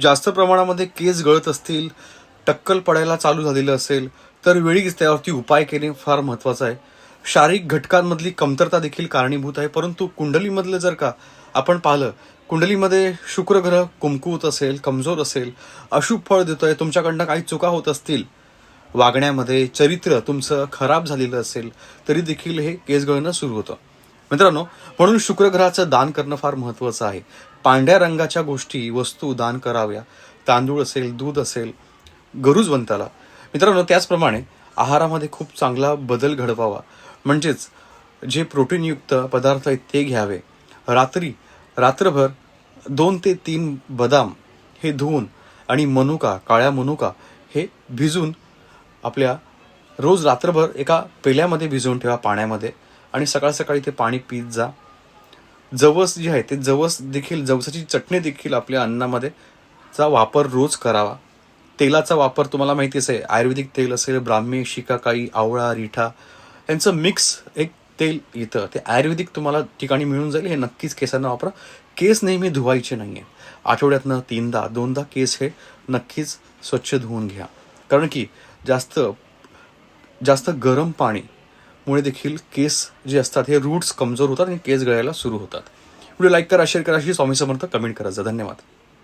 जास्त प्रमाणामध्ये केस गळत असतील टक्कल पडायला चालू झालेलं असेल तर वेळीच त्यावरती उपाय केणे फार महत्वाचं आहे. शारीरिक घटकांमधली कमतरता देखील कारणीभूत आहे परंतु कुंडलीमधलं जर का आपण पाहिलं कुंडलीमध्ये शुक्रग्रह कुमकुवत असेल कमजोर असेल अशुभ फळ देतोय तुमच्याकडनं काही चुका होत असतील वागण्यामध्ये चरित्र तुमचं खराब झालेलं असेल तरी देखील हे केस गळणं सुरू होतं. मित्रांनो म्हणून शुक्रग्रहाचं दान करणं फार महत्वाचं आहे. पांढऱ्या रंगाच्या गोष्टी वस्तू दान कराव्या. तांदूळ असेल दूध असेल गरुजवंताला. मित्रांनो त्याचप्रमाणे आहारामध्ये खूप चांगला बदल घडवावा. म्हणजेच जे प्रोटीनयुक्त पदार्थ आहेत ते घ्यावे. रात्री रात्रभर दोन ते तीन बदाम हे धुवून आणि मनुका काळ्या मनुका हे भिजून आपल्या रोज रात्रभर एका पेल्यामध्ये भिजवून ठेवा पाण्यामध्ये. आणि सकाळ सकाळी ते पाणी पीत जा. जवस जे आहे ते जवस देखील जवसाची चटणी देखील आपल्या अन्नामध्ये चा वापर रोज करावा. तेलाचा वापर तुम्हाला माहितीच आहे आयुर्वेदिक तेल असेल ब्राह्मी शिकाकाई आवळा रिठा यांचं मिक्स एक तेल येतं. ते आयुर्वेदिक तुम्हाला ठिकाणी मिळून जाईल हे नक्कीच केसांना वापरा. केस नेहमी धुवायचे नाही आहे आठवड्यातनं तीनदा दोनदा केस हे नक्कीच स्वच्छ धुवून घ्या. कारण की जास्त जास्त गरम पाणी मुळे देखील केस जे असतात हे रूट्स कमजोर होतात आणि केस गळायला सुरू होतात. व्हिडिओ लाईक करा शेअर करा अशी स्वामी समर्थ कमेंट करायचं धन्यवाद.